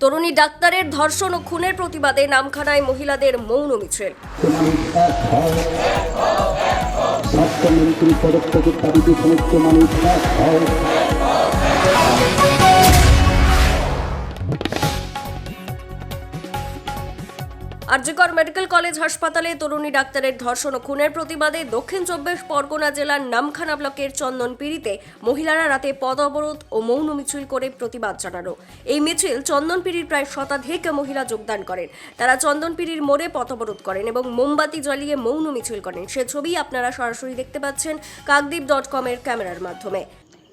তরুণী ডাক্তারের ধর্ষণ ও খুনের প্রতিবাদে নামখানায় মহিলাদের মৌন মিছিল। দাবিতে সমস্ত মানুষ আরজিকর মেডিকেল কলেজ হাসপাতালে তরুণী ডাক্তারের ধর্ষণ ও খুনের প্রতিবাদে দক্ষিণ চব্বিশ পরগনা জেলার নামখানা ব্লকের চন্দনপিড়িতে মহিলারা রাতে পদ অবরোধ ও মৌন মিছিল করে প্রতিবাদ জানানো। এই মিছিল চন্দনপিড়ির প্রায় শতাধিক মহিলা যোগদান করেন। তারা চন্দনপিড়ির মোড়ে পথ অবরোধ করেন এবং মোমবাতি জ্বালিয়ে মৌন মিছিল করেন। সে ছবি আপনারা সরাসরি দেখতে পাচ্ছেন কাকদ্বীপ ডট কমের ক্যামেরার মাধ্যমে।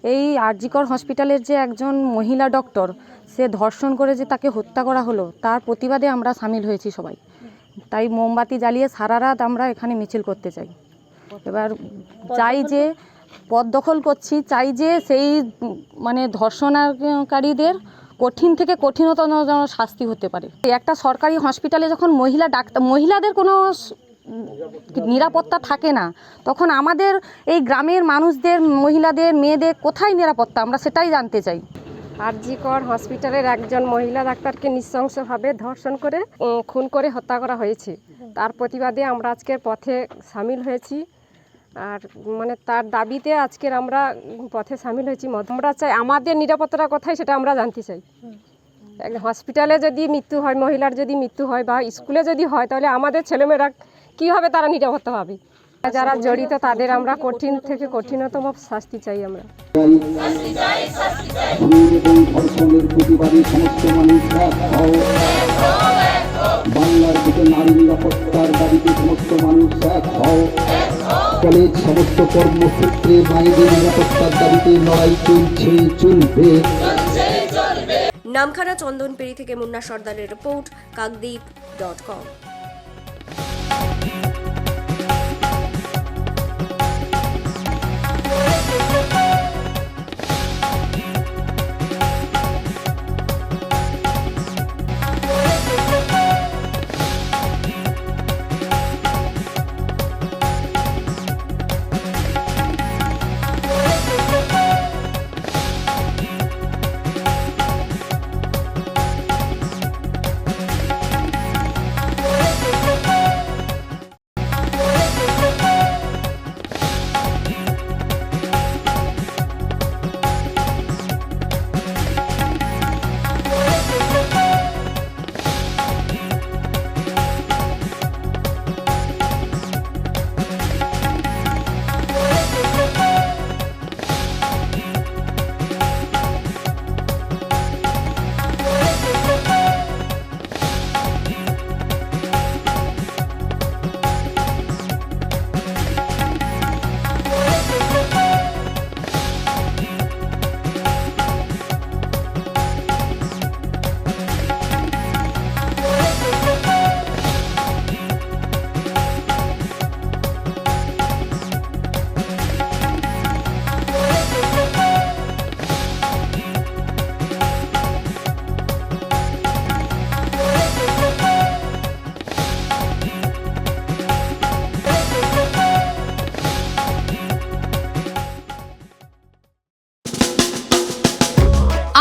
এই আরজিকর হসপিটালের যে একজন মহিলা ডক্টর, সে ধর্ষণ করে যে তাকে হত্যা করা হলো, তার প্রতিবাদে আমরা সামিল হয়েছি সবাই। তাই মোমবাতি জ্বালিয়ে সারা রাত আমরা এখানে মিছিল করতে চাই। এবার চাই যে পদ দখল করছি, চাই যে সেই মানে ধর্ষণকারীদের কঠিন থেকে কঠিনতম যেন শাস্তি হতে পারে। একটা সরকারি হসপিটালে যখন মহিলা ডাক্তার, মহিলাদের কোনো নিরাপত্তা থাকে না। তখন আমাদের এই গ্রামের মানুষদের, মহিলাদের, মেয়েদের কোথায় নিরাপত্তা? আমরা সেটাই জানতে চাই। আরজিকর হসপিটালের একজন মহিলা ডাক্তারকে নৃশংসভাবে ধর্ষণ করে খুন করে হত্যা করা হয়েছে। তার প্রতিবাদে আমরা আজকের পথে সামিল হয়েছি। আর মানে তার দাবিতে আজকের আমরা পথে সামিল হয়েছি। আমরা চাই আমাদের নিরাপত্তাটা কোথায় সেটা আমরা জানতে চাই। হসপিটালে যদি মৃত্যু হয়, মহিলার যদি মৃত্যু হয় বা স্কুলে যদি হয়, তাহলে আমাদের ছেলেমেয়েরা কীভাবে তারা নিরাপত্তা পাবে? যারা জড়িত তাদের আমরা কঠিন থেকে কঠিনতম শাস্তি চাই আমরা। বাংলার বুকে নারী নিরাপত্তার দাবিতে সমস্ত মানুষ এক হও কলেজ সমস্ত মায়েদের নিরাপত্তার দাবিতে লড়াই চলছে চলবে নামখানা চন্দনপিড়ি থেকে মুন্না সর্দারের রিপোর্ট, কাকদ্বীপ ডট কম।